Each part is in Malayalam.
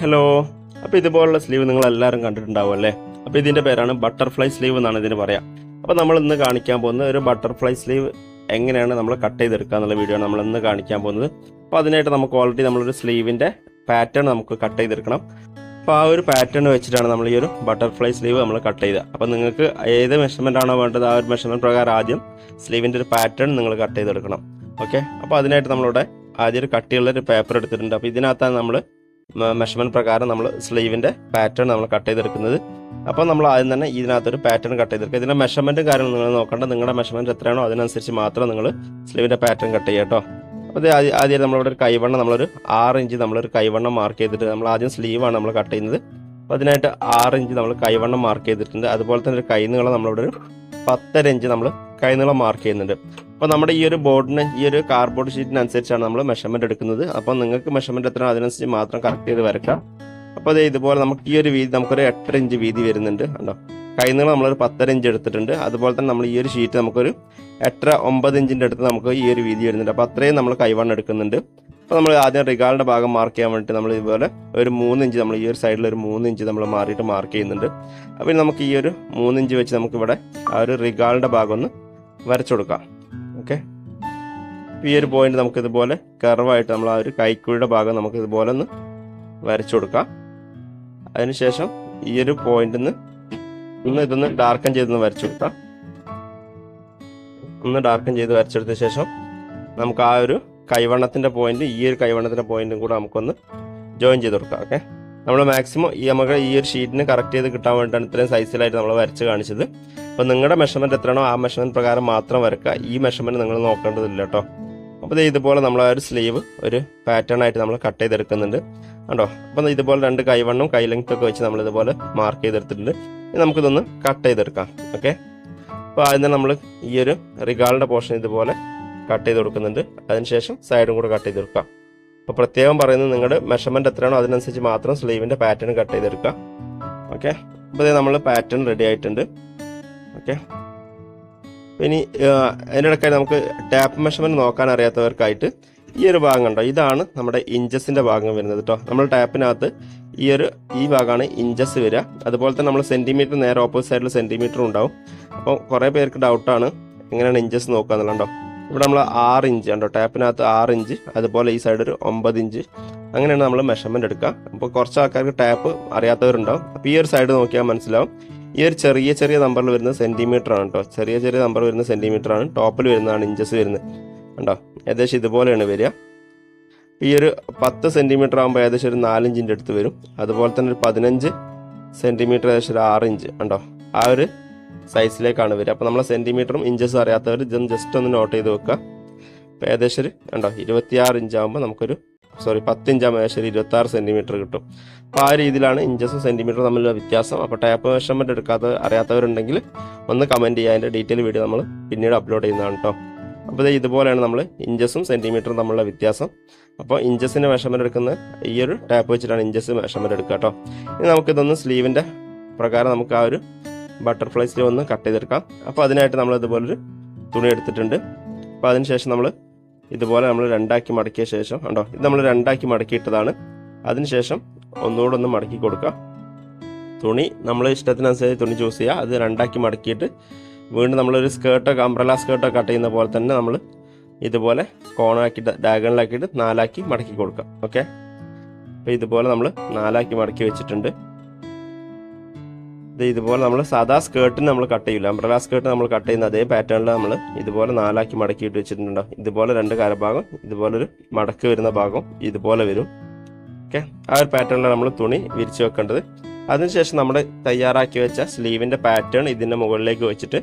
ഹലോ അപ്പോൾ ഇതുപോലുള്ള സ്ലീവ് നിങ്ങൾ എല്ലാവരും കണ്ടിട്ടുണ്ടാവും അല്ലേ? അപ്പോൾ ഇതിന്റെ പേരാണ് ബട്ടർഫ്ലൈ സ്ലീവ് എന്നാണ് ഇതിന് പറയാം. അപ്പോൾ നമ്മൾ ഇന്ന് കാണിക്കാൻ പോകുന്നത് ഒരു ബട്ടർഫ്ലൈ സ്ലീവ് എങ്ങനെയാണ് നമ്മൾ കട്ട് ചെയ്തെടുക്കുക എന്നുള്ള വീഡിയോ ആണ് നമ്മൾ ഇന്ന് കാണിക്കാൻ പോകുന്നത്. അപ്പോൾ അതിനായിട്ട് നമുക്ക് ഓൾറെഡി നമ്മളൊരു സ്ലീവിന്റെ പാറ്റേൺ നമുക്ക് കട്ട് ചെയ്തെടുക്കണം. അപ്പോൾ ആ ഒരു പാറ്റേൺ വെച്ചിട്ടാണ് നമ്മൾ ഈ ഒരു ബട്ടർഫ്ലൈ സ്ലീവ് നമ്മൾ കട്ട് ചെയ്തത് അപ്പോൾ നിങ്ങൾക്ക് ഏത് മെഷർമെന്റ് ആണോ വേണ്ടത് ആ ഒരു മെഷർമെന്റ് പ്രകാരം ആദ്യം സ്ലീവിന്റെ ഒരു പാറ്റേൺ നിങ്ങൾ കട്ട് ചെയ്തെടുക്കണം. ഓക്കെ അപ്പോൾ അതിനായിട്ട് നമ്മളിവിടെ ആദ്യം ഒരു കട്ടിയുള്ള ഒരു പേപ്പർ എടുത്തിട്ടുണ്ട്. അപ്പോൾ ഇതിനകത്താണ് നമ്മൾ മെഷർമെന്റ് പ്രകാരം നമ്മൾ സ്ലീവിന്റെ പാറ്റേൺ നമ്മൾ കട്ട് ചെയ്തെടുക്കുന്നത്. അപ്പോൾ നമ്മൾ ആദ്യം തന്നെ ഇതിനകത്തൊരു പാറ്റേൺ കട്ട് ചെയ്തെടുക്കുക. ഇതിന്റെ മെഷർമെന്റ് കാര്യങ്ങൾ നിങ്ങൾ നോക്കേണ്ട. നിങ്ങളുടെ മെഷർമെന്റ് എത്രയാണോ അതിനനുസരിച്ച് മാത്രം നിങ്ങൾ സ്ലീവിന്റെ പാറ്റേൺ കട്ട് ചെയ്യുക കേട്ടോ. അപ്പോൾ ആദ്യം ആദ്യം നമ്മളിവിടെ ഒരു കൈവണ്ണം നമ്മളൊരു ആറ് ഇഞ്ച് നമ്മളൊരു കൈവണ്ണം മാർക്ക് ചെയ്തിട്ട് നമ്മൾ ആദ്യം സ്ലീവാണ് നമ്മൾ കട്ട് ചെയ്യുന്നത്. അപ്പോൾ അതിനായിട്ട് ആറ് ഇഞ്ച് നമ്മൾ കൈവണ്ണം മാർക്ക് ചെയ്തിട്ടുണ്ട്. അതുപോലെ തന്നെ ഒരു കൈനീളം നമ്മളിവിടെ ഒരു പത്തര ഇഞ്ച് നമ്മൾ കൈനീളം മാർക്ക് ചെയ്യുന്നുണ്ട്. അപ്പോൾ നമ്മുടെ ഈ ഒരു ബോർഡിന് ഈ ഒരു കാർഡ്ബോർഡ് ഷീറ്റിനനുസരിച്ചാണ് നമ്മൾ മെഷർമെന്റ് എടുക്കുന്നത്. അപ്പോൾ നിങ്ങൾക്ക് മെഷർമെന്റ് എത്ര അതിനനുസരിച്ച് മാത്രം കറക്റ്റ് ചെയ്ത് വരക്കാം അപ്പോൾ അതേ ഇതുപോലെ നമുക്ക് ഈ ഒരു വീതി നമുക്കൊരു എട്ടര ഇഞ്ച് വീതി വരുന്നുണ്ട് കണ്ടോ? കൈനീളം നമ്മളൊരു പത്തര ഇഞ്ച് എടുത്തിട്ടുണ്ട്. അതുപോലെ തന്നെ നമ്മൾ ഈ ഒരു ഷീറ്റ് നമുക്കൊരു എട്ടര ഒമ്പത് ഇഞ്ചിന്റെ അടുത്ത് നമുക്ക് ഈ ഒരു വീതി വരുന്നുണ്ട്. അപ്പോൾ അത്രയും നമ്മൾ കൈവണ്ണം എടുക്കുന്നുണ്ട്. അപ്പോൾ നമ്മൾ ആദ്യം റിഗാളിന്റെ ഭാഗം മാർക്ക് ചെയ്യാൻ വേണ്ടിയിട്ട് നമ്മൾ ഇതുപോലെ ഒരു മൂന്ന് ഇഞ്ച് നമ്മൾ ഈ ഒരു സൈഡിൽ ഒരു മൂന്ന് ഇഞ്ച് നമ്മൾ മാറിയിട്ട് മാർക്ക് ചെയ്യുന്നുണ്ട്. അപ്പോൾ നമുക്ക് ഈ ഒരു മൂന്ന് ഇഞ്ച് വെച്ച് നമുക്കിവിടെ ആ ഒരു റിഗാളിന്റെ ഭാഗം ഒന്ന് വരച്ചു കൊടുക്കാം. ഓക്കെ. ഈ ഒരു പോയിന്റ് നമുക്ക് ഇതുപോലെ കർവായിട്ട് നമ്മൾ ആ ഒരു കൈക്കുഴിയുടെ ഭാഗം നമുക്ക് ഇതുപോലെ ഒന്ന് വരച്ചു കൊടുക്കാം. അതിനുശേഷം ഈ ഒരു പോയിന്റിൽ നിന്ന് ഒന്ന് ഇതൊന്ന് ഡാർക്കൻ ചെയ്തൊന്ന് വരച്ചു കൊടുക്കാം. ഒന്ന് ഡാർക്കൻ ചെയ്ത് വരച്ചെടുത്ത ശേഷം നമുക്ക് ആ ഒരു കൈവണ്ണത്തിന്റെ പോയിന്റ് ഈ ഒരു കൈവണ്ണത്തിന്റെ പോയിന്റും കൂടെ നമുക്കൊന്ന് ജോയിൻ ചെയ്ത് കൊടുക്കാം ഓക്കെ നമ്മൾ മാക്സിമം ഈ നമുക്ക് ഈ ഒരു ഷീറ്റിന് കറക്റ്റ് ചെയ്ത് കിട്ടാൻ വേണ്ടിയിട്ടാണ് ഇത്രയും സൈസിലായിട്ട് നമ്മൾ വരച്ച് കാണിച്ചത്. അപ്പോൾ നിങ്ങളുടെ മെഷർമെന്റ് എത്രയാണോ ആ മെഷർമെന്റ് പ്രകാരം മാത്രം വരക്കുക ഈ മെഷർമെന്റ് നിങ്ങൾ നോക്കേണ്ടതില്ല കേട്ടോ അപ്പോൾ ഇതുപോലെ നമ്മൾ ആ ഒരു സ്ലീവ് ഒരു പാറ്റേൺ ആയിട്ട് നമ്മൾ കട്ട് ചെയ്തെടുക്കുന്നുണ്ട്. കണ്ടോ? അപ്പോൾ ഇതുപോലെ രണ്ട് കൈവണ്ണും കൈ ലെങ്ത് ഒക്കെ വെച്ച് നമ്മൾ ഇതുപോലെ മാർക്ക് ചെയ്തെടുത്തിട്ടുണ്ട്. ഇനി നമുക്കിതൊന്ന് കട്ട് ചെയ്തെടുക്കാം. ഓക്കെ അപ്പോൾ ആദ്യം തന്നെ നമ്മൾ ഈ ഒരു റിഗാളിന്റെ പോർഷൻ ഇതുപോലെ കട്ട് ചെയ്ത് കൊടുക്കുന്നുണ്ട്. അതിനുശേഷം സൈഡും കൂടെ കട്ട് ചെയ്തെടുക്കാം അപ്പോൾ പ്രത്യേകം പറയുന്നത് നിങ്ങളുടെ മെഷർമെന്റ് എത്രയാണോ അതിനനുസരിച്ച് മാത്രം സ്ലീവിന്റെ പാറ്റേൺ കട്ട് ചെയ്തെടുക്കുക. ഓക്കെ അപ്പോൾ നമ്മൾ പാറ്റേൺ റെഡി ആയിട്ടുണ്ട്. ഓക്കെ. ഇനി അതിനിടയ്ക്കായി നമുക്ക് ടാപ്പ് മെഷർമെന്റ് നോക്കാൻ അറിയാത്തവർക്കായിട്ട് ഈ ഒരു ഭാഗം കണ്ടോ? ഇതാണ് നമ്മുടെ ഇഞ്ചസിന്റെ ഭാഗം വരുന്നത് കേട്ടോ നമ്മൾ ടാപ്പിനകത്ത് ഈ ഒരു ഈ ഭാഗമാണ് ഇഞ്ചസ് വരിക. അതുപോലെ തന്നെ നമ്മൾ സെന്റിമീറ്റർ നേരെ ഓപ്പോസിറ്റ് സൈഡിൽ സെന്റിമീറ്റർ ഉണ്ടാവും. അപ്പോൾ കുറേ പേർക്ക് ഡൗട്ടാണ് എങ്ങനെയാണ് ഇഞ്ചസ് നോക്കുക എന്നുള്ളതുണ്ടോ ഇവിടെ നമ്മൾ ആറ് ഇഞ്ച് ഉണ്ടോ ടാപ്പിനകത്ത് ആറ് ഇഞ്ച് അതുപോലെ ഈ സൈഡ് ഒരു ഒമ്പത് ഇഞ്ച്. അങ്ങനെയാണ് നമ്മൾ മെഷർമെന്റ് എടുക്കുക. അപ്പോൾ കുറച്ച് ആൾക്കാർക്ക് ടാപ്പ് അറിയാത്തവരുണ്ടാവും. അപ്പോൾ ഈ ഒരു സൈഡ് നോക്കിയാൽ മനസ്സിലാവും. ഈ ഒരു ചെറിയ ചെറിയ നമ്പറിൽ വരുന്ന സെന്റിമീറ്റർ ആണ് കേട്ടോ ചെറിയ ചെറിയ നമ്പർ വരുന്ന സെന്റിമീറ്റർ ആണ്. ടോപ്പിൽ വരുന്നതാണ് ഇഞ്ചസ് വരുന്നത്. കണ്ടോ? ഏകദേശം ഇതുപോലെയാണ് വരിക. ഈ ഒരു പത്ത് സെന്റിമീറ്റർ ആകുമ്പോൾ ഏകദേശം ഒരു നാലിഞ്ചിന്റെ അടുത്ത് വരും. അതുപോലെ തന്നെ ഒരു പതിനഞ്ച് സെന്റിമീറ്റർ ഏകദേശം ഒരു ആറ് ഇഞ്ച് കണ്ടോ? ആ ഒരു സൈസിലേക്കാണ് വരിക. അപ്പോൾ നമ്മളെ സെന്റിമീറ്ററും ഇഞ്ചസും അറിയാത്തവർ ജസ്റ്റ് ഒന്ന് നോട്ട് ചെയ്ത് വെക്കുക. അപ്പോൾ ഏകദേശം ഒരു കണ്ടോ? ഇരുപത്തിയാറ് ഇഞ്ച് ആകുമ്പോൾ നമുക്കൊരു സോറി പത്തിഞ്ചാം ഇഞ്ചാകുമ്പോൾ ഇരുപത്തി ആറ് സെന്റിമീറ്റർ കിട്ടും. അപ്പോൾ ആ രീതിയിലാണ് ഇഞ്ചസും സെന്റിമീറ്ററും തമ്മിലുള്ള വ്യത്യാസം. അപ്പോൾ ടാപ്പ് മെഷർമെന്റ് എടുക്കാത്ത അറിയാത്തവരുണ്ടെങ്കിൽ ഒന്ന് കമന്റ് ചെയ്യുക. അതിന്റെ ഡീറ്റെയിൽ വീഡിയോ നമ്മൾ പിന്നീട് അപ്ലോഡ് ചെയ്യുന്നതാണ് കേട്ടോ അപ്പോൾ ഇതുപോലെയാണ് നമ്മൾ ഇഞ്ചസും സെന്റിമീറ്ററും തമ്മിലുള്ള വ്യത്യാസം. അപ്പോൾ ഇഞ്ചസിന്റെ മെഷർമെന്റ് എടുക്കുന്ന ഈ ഒരു ടാപ്പ് വെച്ചിട്ടാണ് ഇഞ്ചസ് മെഷർമെന്റ് എടുക്കുക കേട്ടോ ഇനി നമുക്കിതൊന്ന് സ്ലീവിന്റെ പ്രകാരം നമുക്ക് ആ ഒരു ബട്ടർഫ്ലൈ സ്ലീവ് ഒന്ന് കട്ട് ചെയ്തെടുക്കാം. അപ്പോൾ അതിനായിട്ട് നമ്മൾ ഇതുപോലൊരു തുണി എടുത്തിട്ടുണ്ട്. അപ്പോൾ അതിനുശേഷം നമ്മൾ ഇതുപോലെ നമ്മൾ രണ്ടാക്കി മടക്കിയ ശേഷം ഉണ്ടോ ഇത് നമ്മൾ രണ്ടാക്കി മടക്കിയിട്ടതാണ്. അതിനുശേഷം ഒന്നുകൂടെ ഒന്ന് മടക്കി കൊടുക്കുക. തുണി നമ്മൾ ഇഷ്ടത്തിനനുസരിച്ച് തുണി ചൂസ് ചെയ്യുക. അത് രണ്ടാക്കി മടക്കിയിട്ട് വീണ്ടും നമ്മളൊരു സ്കേർട്ടൊക്കെ അംബ്രല സ്കേർട്ടൊക്കെ കട്ട് ചെയ്യുന്ന പോലെ തന്നെ നമ്മൾ ഇതുപോലെ കോണാക്കിയിട്ട് ഡയഗണലാക്കിയിട്ട് നാലാക്കി മടക്കി കൊടുക്കുക. ഓക്കെ അപ്പോൾ ഇതുപോലെ നമ്മൾ നാലാക്കി മടക്കി വെച്ചിട്ടുണ്ട്. ഇതുപോലെ നമ്മൾ സാധാ സ്കേർട്ടിന് നമ്മൾ കട്ട് ചെയ്യില്ല അംബ്രല സ്കേർട്ട് നമ്മൾ കട്ട് ചെയ്യുന്ന അതേ പാറ്റേണിൽ നമ്മൾ ഇതുപോലെ നാലാക്കി മടക്കിയിട്ട് വെച്ചിട്ടുണ്ടോ? ഇതുപോലെ രണ്ട് കരഭാഗം ഇതുപോലെ ഒരു മടക്ക് വരുന്ന ഭാഗം ഇതുപോലെ വരും. ഓക്കെ ആ ഒരു പാറ്റേണിലാണ് നമ്മൾ തുണി വിരിച്ചു വെക്കേണ്ടത്. അതിനുശേഷം നമ്മൾ തയ്യാറാക്കി വെച്ച സ്ലീവിന്റെ പാറ്റേൺ ഇതിന്റെ മുകളിലേക്ക് വെച്ചിട്ട്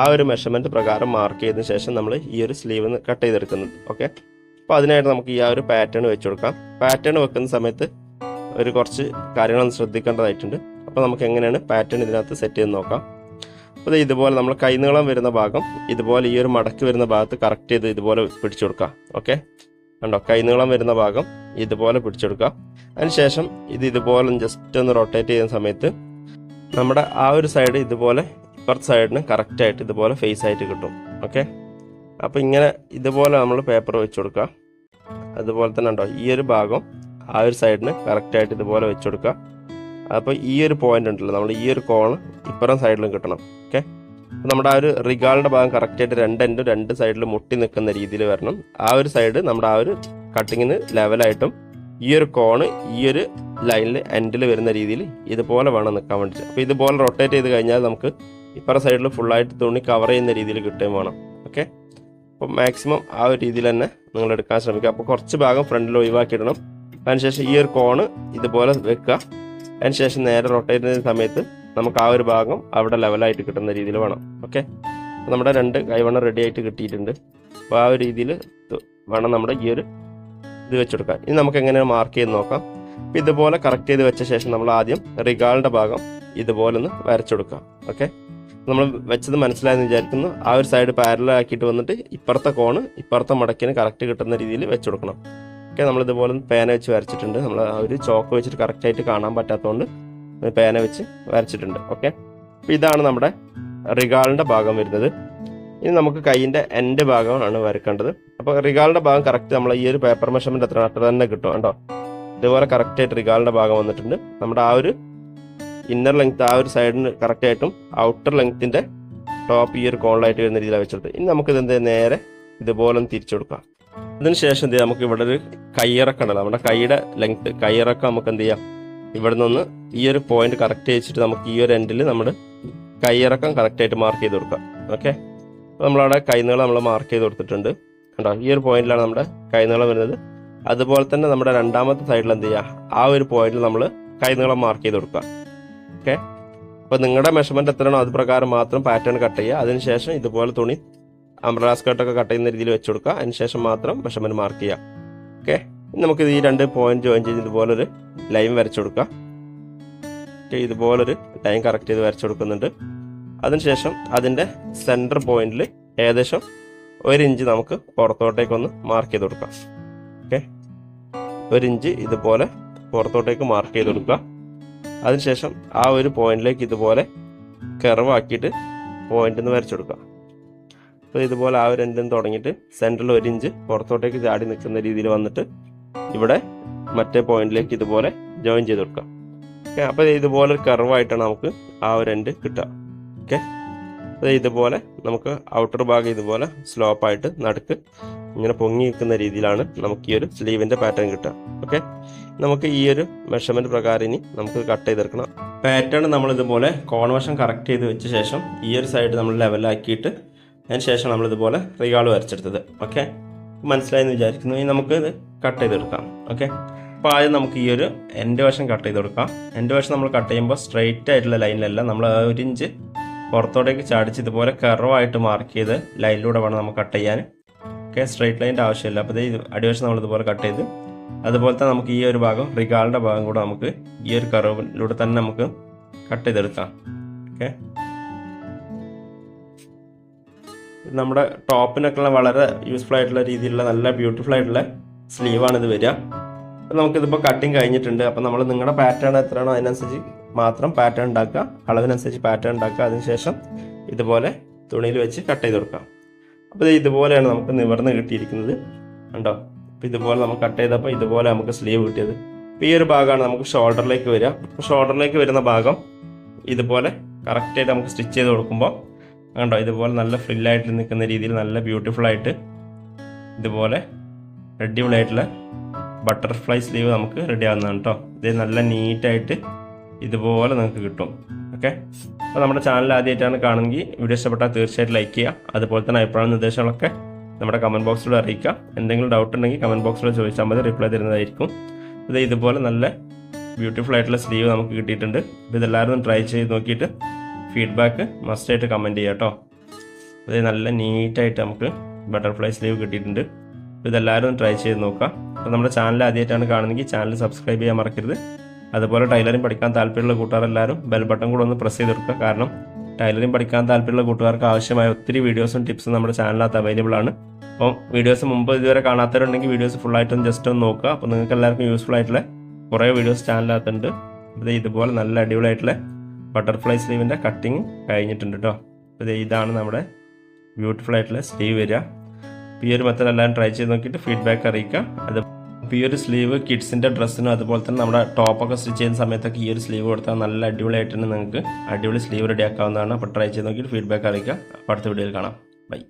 ആ ഒരു മെഷർമെന്റ് പ്രകാരം മാർക്ക് ചെയ്തതിന് ശേഷം നമ്മൾ ഈ ഒരു സ്ലീവ് കട്ട് ചെയ്തെടുക്കുന്നത്. ഓക്കെ അപ്പോൾ അതിനായിട്ട് നമുക്ക് ഈ ആ ഒരു പാറ്റേൺ വെച്ച് കൊടുക്കാം. പാറ്റേൺ വെക്കുന്ന സമയത്ത് ഒരു കുറച്ച് കാര്യങ്ങളൊന്ന് ശ്രദ്ധിക്കേണ്ടതായിട്ടുണ്ട്. അപ്പോൾ നമുക്ക് എങ്ങനെയാണ് പാറ്റേൺ ഇതിനകത്ത് സെറ്റ് ചെയ്ത് നോക്കാം. അപ്പോൾ ഇതുപോലെ നമ്മൾ കൈനീളം വരുന്ന ഭാഗം ഇതുപോലെ ഈ ഒരു മടക്ക് വരുന്ന ഭാഗത്ത് കറക്റ്റ് ചെയ്ത് ഇതുപോലെ പിടിച്ചു കൊടുക്കാം. ഓക്കെ കണ്ടോ? കൈനീളം വരുന്ന ഭാഗം ഇതുപോലെ പിടിച്ചെടുക്കുക അതിനുശേഷം ഇത് ഇതുപോലെ ജസ്റ്റ് ഒന്ന് റൊട്ടേറ്റ് ചെയ്യുന്ന സമയത്ത് നമ്മുടെ ആ ഒരു സൈഡ് ഇതുപോലെ ഇപ്പുറത്തെ സൈഡിന് കറക്റ്റായിട്ട് ഇതുപോലെ ഫേസ് ആയിട്ട് കിട്ടും. ഓക്കെ അപ്പോൾ ഇങ്ങനെ ഇതുപോലെ നമ്മൾ പേപ്പർ വെച്ച് കൊടുക്കുക അതുപോലെ തന്നെ ഉണ്ടോ ഈ ഒരു ഭാഗം ആ ഒരു സൈഡിന് കറക്റ്റായിട്ട് ഇതുപോലെ വെച്ച് കൊടുക്കുക അപ്പോൾ ഈ ഒരു പോയിന്റ് ഉണ്ടല്ലോ. നമ്മൾ ഈ ഒരു കോൺ ഇപ്പുറം സൈഡിലും കിട്ടണം. ഓക്കെ നമ്മുടെ ആ ഒരു റിഗാളിന്റെ ഭാഗം കറക്റ്റായിട്ട് രണ്ട് എൻഡും രണ്ട് സൈഡിൽ മുട്ടി നിൽക്കുന്ന രീതിയിൽ വരണം. ആ ഒരു സൈഡ് നമ്മുടെ ആ ഒരു കട്ടിങ്ങിന് ലെവലായിട്ടും ഈ ഒരു കോണ് ഈ ഒരു ലൈനിൽ എൻഡിൽ വരുന്ന രീതിയിൽ ഇതുപോലെ വേണം നിൽക്കാൻ വേണ്ടിയിട്ട്. അപ്പോൾ ഇതുപോലെ റൊട്ടേറ്റ് ചെയ്ത് കഴിഞ്ഞാൽ നമുക്ക് ഇപ്പുറ സൈഡിൽ ഫുള്ളായിട്ട് തുണി കവർ ചെയ്യുന്ന രീതിയിൽ കിട്ടുകയും വേണം. ഓക്കെ അപ്പോൾ മാക്സിമം ആ ഒരു രീതിയിൽ തന്നെ നിങ്ങൾ എടുക്കാൻ ശ്രമിക്കുക. അപ്പോൾ കുറച്ച് ഭാഗം ഫ്രണ്ടിൽ ഒഴിവാക്കിയിടണം. അതിനുശേഷം ഈ ഒരു കോണ് ഇതുപോലെ വെക്കുക. അതിനുശേഷം നേരെ റൊട്ടേറ്റ് ചെയ്യുന്ന സമയത്ത് നമുക്ക് ആ ഒരു ഭാഗം അവിടെ ലെവലായിട്ട് കിട്ടുന്ന രീതിയിൽ വേണം. ഓക്കെ നമ്മുടെ രണ്ട് കൈവണ്ണം റെഡി ആയിട്ട് കിട്ടിയിട്ടുണ്ട്. അപ്പോൾ ആ ഒരു രീതിയിൽ വേണം നമ്മുടെ ഈ ഒരു ഇത് വെച്ചെടുക്കാൻ. ഇനി നമുക്ക് എങ്ങനെയാണ് മാർക്ക് ചെയ്ത് നോക്കാം. അപ്പോൾ ഇതുപോലെ കറക്റ്റ് ചെയ്ത് വെച്ച ശേഷം നമ്മൾ ആദ്യം റിഗാളിന്റെ ഭാഗം ഇതുപോലെ ഒന്ന് വരച്ചെടുക്കാം. ഓക്കെ നമ്മൾ വെച്ചത് മനസ്സിലായെന്ന് വിചാരിക്കുന്നു. ആ ഒരു സൈഡ് പാരലാക്കിയിട്ട് വന്നിട്ട് ഇപ്പുറത്തെ കോണ് ഇപ്പുറത്തെ മടക്കിന് കറക്റ്റ് കിട്ടുന്ന രീതിയിൽ വെച്ച് ഓക്കെ നമ്മളിതുപോലെ പേന വെച്ച് വരച്ചിട്ടുണ്ട്. നമ്മൾ ആ ഒരു ചോക്ക് വെച്ചിട്ട് കറക്റ്റായിട്ട് കാണാൻ പറ്റാത്തതുകൊണ്ട് പേന വെച്ച് വരച്ചിട്ടുണ്ട്. ഓക്കെ അപ്പോൾ ഇതാണ് നമ്മുടെ റിഗാളിന്റെ ഭാഗം വരുന്നത്. ഇനി നമുക്ക് കൈയിന്റെ എൻഡ് ഭാഗമാണ് വരക്കേണ്ടത്. അപ്പോൾ റിഗാളിന്റെ ഭാഗം കറക്റ്റ് നമ്മൾ ഈ ഒരു പേപ്പർ മെഷർമെന്റ് എത്ര അത്ര തന്നെ കിട്ടും കേട്ടോ ഇതുപോലെ കറക്റ്റായിട്ട് റിഗാളിന്റെ ഭാഗം വന്നിട്ടുണ്ട്. നമ്മുടെ ആ ഒരു ഇന്നർ ലെങ്ത് ആ ഒരു സൈഡിന് കറക്റ്റായിട്ടും ഔട്ടർ ലെങ്ത്തിന്റെ ടോപ്പ് ഈ ഒരു കോണിലായിട്ട് വരുന്ന രീതിയിലാണ് വെച്ചിട്ട് ഇനി നമുക്കിത് എന്ത് നേരെ ഇതുപോലെ തിരിച്ചു കൊടുക്കാം. അതിനുശേഷം എന്ത് ചെയ്യാം? നമുക്ക് ഇവിടെ ഒരു കയ്യിറക്കം നമ്മുടെ കൈയുടെ ലെങ്ത് കയ്യിറക്കം നമുക്ക് എന്ത് ചെയ്യാം? ഇവിടെ നിന്ന് ഈ ഒരു പോയിന്റ് കറക്റ്റ് വെച്ചിട്ട് നമുക്ക് ഈ ഒരു എൻഡിൽ നമ്മുടെ കയ്യിറക്കം കറക്റ്റായിട്ട് മാർക്ക് ചെയ്ത് കൊടുക്കാം. ഓക്കെ നമ്മളവിടെ കൈനീളം നമ്മൾ മാർക്ക് ചെയ്ത് കൊടുത്തിട്ടുണ്ട്. കണ്ടോ? ഈ ഒരു പോയിന്റിലാണ് നമ്മുടെ കൈനീളം വരുന്നത്. അതുപോലെ തന്നെ നമ്മുടെ രണ്ടാമത്തെ സൈഡിൽ എന്ത് ചെയ്യുക ആ ഒരു പോയിന്റിൽ നമ്മൾ കൈനീളം മാർക്ക് ചെയ്ത് കൊടുക്കുക ഓക്കെ അപ്പോൾ നിങ്ങളുടെ മെഷർമെന്റ് എത്രയാണോ അത് പ്രകാരം മാത്രം പാറ്റേൺ കട്ട് ചെയ്യുക. അതിനുശേഷം ഇതുപോലെ തുണി അംബ്രല സ്കേർട്ടൊക്കെ കട്ട് ചെയ്യുന്ന രീതിയിൽ വെച്ച് കൊടുക്കുക. അതിനുശേഷം മാത്രം മെഷർമെന്റ് മാർക്ക് ചെയ്യുക. ഓക്കെ നമുക്ക് ഈ രണ്ട് പോയിന്റ് ജോയിൻ ചെയ്ത് ഇതുപോലൊരു ലൈൻ വരച്ചു കൊടുക്കുക. ഇതുപോലൊരു ലൈൻ കറക്റ്റ് ചെയ്ത് വരച്ചു കൊടുക്കുന്നുണ്ട്. അതിനുശേഷം അതിന്റെ സെന്റർ പോയിന്റിൽ ഏകദേശം ഒരു ഇഞ്ച് നമുക്ക് പുറത്തോട്ടേക്കൊന്ന് മാർക്ക് ചെയ്ത് കൊടുക്കാം. ഓക്കെ ഒരു ഇഞ്ച് ഇതുപോലെ പുറത്തോട്ടേക്ക് മാർക്ക് ചെയ്ത് കൊടുക്കുക. അതിനുശേഷം ആ ഒരു പോയിന്റിലേക്ക് ഇതുപോലെ കെറവാക്കിയിട്ട് പോയിന്റ് വരച്ചു കൊടുക്കുക. അപ്പോൾ ഇതുപോലെ ആ ഒരു എൻഡിൽ തുടങ്ങിയിട്ട് സെന്ററിൽ ഒരു ഇഞ്ച് പുറത്തോട്ടേക്ക് ചാടി നിൽക്കുന്ന രീതിയിൽ വന്നിട്ട് ഇവിടെ മറ്റേ പോയിന്റിലേക്ക് ഇതുപോലെ ജോയിൻ ചെയ്ത് കൊടുക്കാം. ഓക്കെ അപ്പോൾ ഇതുപോലെ ഒരു കർവായിട്ടാണ് നമുക്ക് ആ ഒരു എൻഡ് കിട്ടുക. ഓക്കെ അപ്പോൾ ഇതുപോലെ നമുക്ക് ഔട്ടർ ഭാഗം ഇതുപോലെ സ്ലോപ്പായിട്ട് നടുക്ക് ഇങ്ങനെ പൊങ്ങി നിൽക്കുന്ന രീതിയിലാണ് നമുക്ക് ഈ ഒരു സ്ലീവിന്റെ പാറ്റേൺ കിട്ടുക. ഓക്കെ നമുക്ക് ഈ ഒരു മെഷർമെന്റ് പ്രകാരം ഇനി നമുക്ക് കട്ട് ചെയ്തെടുക്കണം. പാറ്റേൺ നമ്മൾ ഇതുപോലെ കോൺവശം കറക്റ്റ് ചെയ്ത് വെച്ച ശേഷം ഈ ഒരു സൈഡ് നമ്മൾ ലെവലാക്കിയിട്ട് അതിന് ശേഷം നമ്മൾ ഇതുപോലെ റിഗാൾ വരച്ചെടുത്തത്. ഓക്കെ മനസ്സിലായെന്ന് വിചാരിക്കുന്നു. ഇനി നമുക്ക് ഇത് കട്ട് ചെയ്തെടുക്കാം. ഓക്കെ അപ്പോൾ ആദ്യം നമുക്ക് ഈ ഒരു എന്റെ വശം കട്ട് ചെയ്ത് കൊടുക്കാം എന്റെ വശം നമ്മൾ കട്ട് ചെയ്യുമ്പോൾ സ്ട്രെയിറ്റ് ആയിട്ടുള്ള ലൈനിലല്ല നമ്മൾ ഒരു ഇഞ്ച് പുറത്തോട്ടേക്ക് ചാടിച്ച് ഇതുപോലെ കറവായിട്ട് മാർക്ക് ചെയ്ത് ലൈനിലൂടെ വേണം നമുക്ക് കട്ട് ചെയ്യാൻ. ഓക്കെ സ്ട്രെയിറ്റ് ലൈന്റെ ആവശ്യമില്ല. അപ്പോൾ ഇത് അടിവശം നമ്മൾ ഇതുപോലെ കട്ട് ചെയ്ത് അതുപോലെ തന്നെ നമുക്ക് ഈ ഒരു ഭാഗം റിഗാളിന്റെ ഭാഗം കൂടെ നമുക്ക് ഈ ഒരു കറവിലൂടെ തന്നെ നമുക്ക് കട്ട് ചെയ്തെടുക്കാം. ഓക്കെ നമ്മുടെ ടോപ്പിനൊക്കെ വളരെ യൂസ്ഫുൾ ആയിട്ടുള്ള രീതിയിലുള്ള നല്ല ബ്യൂട്ടിഫുൾ ആയിട്ടുള്ള സ്ലീവാണ് ഇത് വരിക. അപ്പോൾ നമുക്കിതിപ്പോൾ കട്ടിങ് കഴിഞ്ഞിട്ടുണ്ട്. അപ്പോൾ നമ്മൾ നിങ്ങളുടെ പാറ്റേൺ എത്രയാണോ അതിനനുസരിച്ച് മാത്രം പാറ്റേൺ ഉണ്ടാക്കുക. അളവിനനുസരിച്ച് പാറ്റേൺ ഉണ്ടാക്കുക. അതിനുശേഷം ഇതുപോലെ തുണിയിൽ വെച്ച് കട്ട് ചെയ്ത് കൊടുക്കാം. അപ്പോൾ ഇത് ഇതുപോലെയാണ് നമുക്ക് നിവർന്ന് കിട്ടിയിരിക്കുന്നത്. കണ്ടോ? അപ്പോൾ ഇതുപോലെ നമുക്ക് കട്ട് ചെയ്തപ്പോൾ ഇതുപോലെ നമുക്ക് സ്ലീവ് കിട്ടിയത്. അപ്പോൾ ഈ ഒരു ഭാഗമാണ് നമുക്ക് ഷോൾഡറിലേക്ക് വരിക. അപ്പോൾ ഷോൾഡറിലേക്ക് വരുന്ന ഭാഗം ഇതുപോലെ കറക്റ്റായിട്ട് നമുക്ക് സ്റ്റിച്ച് ചെയ്ത് കൊടുക്കുമ്പോൾ കണ്ടോ? ഇതുപോലെ നല്ല ഫ്രില്ലായിട്ട് നിൽക്കുന്ന രീതിയിൽ നല്ല ബ്യൂട്ടിഫുൾ ആയിട്ട് ഇതുപോലെ റെഡിബിൾ ആയിട്ടുള്ള ബട്ടർഫ്ലൈ സ്ലീവ് നമുക്ക് റെഡി ആവുന്നതാണ് കേട്ടോ ഇത് നല്ല നീറ്റായിട്ട് ഇതുപോലെ നിങ്ങൾക്ക് കിട്ടും. ഓക്കെ അപ്പോൾ നമ്മുടെ ചാനൽ ആദ്യമായിട്ടാണ് കാണുമെങ്കിൽ വീഡിയോ ഇഷ്ടപ്പെട്ടാൽ തീർച്ചയായിട്ടും ലൈക്ക് ചെയ്യുക. അതുപോലെ തന്നെ അഭിപ്രായ നിർദ്ദേശങ്ങളൊക്കെ നമ്മുടെ കമന്റ് ബോക്സിലൂടെ അറിയിക്കുക. എന്തെങ്കിലും ഡൗട്ട് ഉണ്ടെങ്കിൽ കമന്റ് ബോക്സിലൂടെ ചോദിച്ചാൽ മതി. റിപ്ലൈ തരുന്നതായിരിക്കും. ഇത് ഇതുപോലെ നല്ല ബ്യൂട്ടിഫുൾ ആയിട്ടുള്ള സ്ലീവ് നമുക്ക് കിട്ടിയിട്ടുണ്ട്. അപ്പോൾ ഇതെല്ലാവരും ട്രൈ ചെയ്ത് നോക്കിയിട്ട് ഫീഡ്ബാക്ക് മസ്റ്റായിട്ട് കമന്റ് ചെയ്യുക കേട്ടോ അത് നല്ല നീറ്റായിട്ട് നമുക്ക് ബട്ടർഫ്ലൈ സ്ലീവ് കിട്ടിയിട്ടുണ്ട്. ഇതെല്ലാവരും ട്രൈ ചെയ്ത് നോക്കുക. അപ്പോൾ നമ്മുടെ ചാനൽ ആദ്യമായിട്ടാണ് കാണുന്നതെങ്കിൽ ചാനൽ സബ്സ്ക്രൈബ് ചെയ്യാൻ മറക്കരുത്. അതുപോലെ ടൈലറിംഗ് പഠിക്കാൻ താല്പര്യമുള്ള കൂട്ടുകാരെല്ലാവരും ബെൽ ബട്ടൺ കൂടെ ഒന്ന് പ്രസ് ചെയ്തെടുക്കുക കാരണം ടൈലറിംഗ് പഠിക്കാൻ താല്പര്യമുള്ള കൂട്ടുകാർക്ക് ആവശ്യമായ ഒത്തിരി വീഡിയോസും ടിപ്സും നമ്മുടെ ചാനലിനകത്ത് അവൈലബിൾ ആണ്. അപ്പം വീഡിയോസ് മുമ്പ് ഇതുവരെ കാണാത്തവരുണ്ടെങ്കിൽ വീഡിയോസ് ഫുള്ളായിട്ടൊന്ന് ജസ്റ്റ് ഒന്ന് നോക്കുക. അപ്പോൾ നിങ്ങൾക്ക് എല്ലാവർക്കും യൂസ്ഫുൾ ആയിട്ടുള്ള കുറേ വീഡിയോസ് ചാനലിനകത്തുണ്ട് ഇതുപോലെ നല്ല അടിപൊളിയായിട്ടുള്ള ബട്ടർഫ്ലൈ സ്ലീവിന്റെ കട്ടിങ് കഴിഞ്ഞിട്ടുണ്ട് കേട്ടോ. അപ്പോൾ ഇതാണ് നമ്മുടെ ബ്യൂട്ടിഫുൾ ആയിട്ടുള്ള സ്ലീവ് വരിക. അപ്പോൾ ഈ ഒരു മെത്തേഡ് എല്ലാവരും ട്രൈ ചെയ്ത് നോക്കിയിട്ട് ഫീഡ്ബാക്ക് അറിയിക്കുക. അത് അപ്പോൾ ഈ ഒരു സ്ലീവ് കിഡ്സിന്റെ ഡ്രസ്സിനും അതുപോലെ തന്നെ നമ്മുടെ ടോപ്പൊക്കെ സ്റ്റിച്ച് ചെയ്യുന്ന സമയത്തൊക്കെ ഈ ഒരു സ്ലീവ് കൊടുത്താൽ നല്ല അടിപൊളിയായിട്ട് തന്നെ നിങ്ങൾക്ക് അടിപൊളി സ്ലീവ് റെഡി ആക്കാവുന്നതാണ് അപ്പോൾ ട്രൈ ചെയ്ത് നോക്കിയിട്ട് ഫീഡ്ബാക്ക് അറിയിക്കുക. അപ്പോൾ അടുത്ത വീഡിയോയിൽ കാണാം. ബൈ.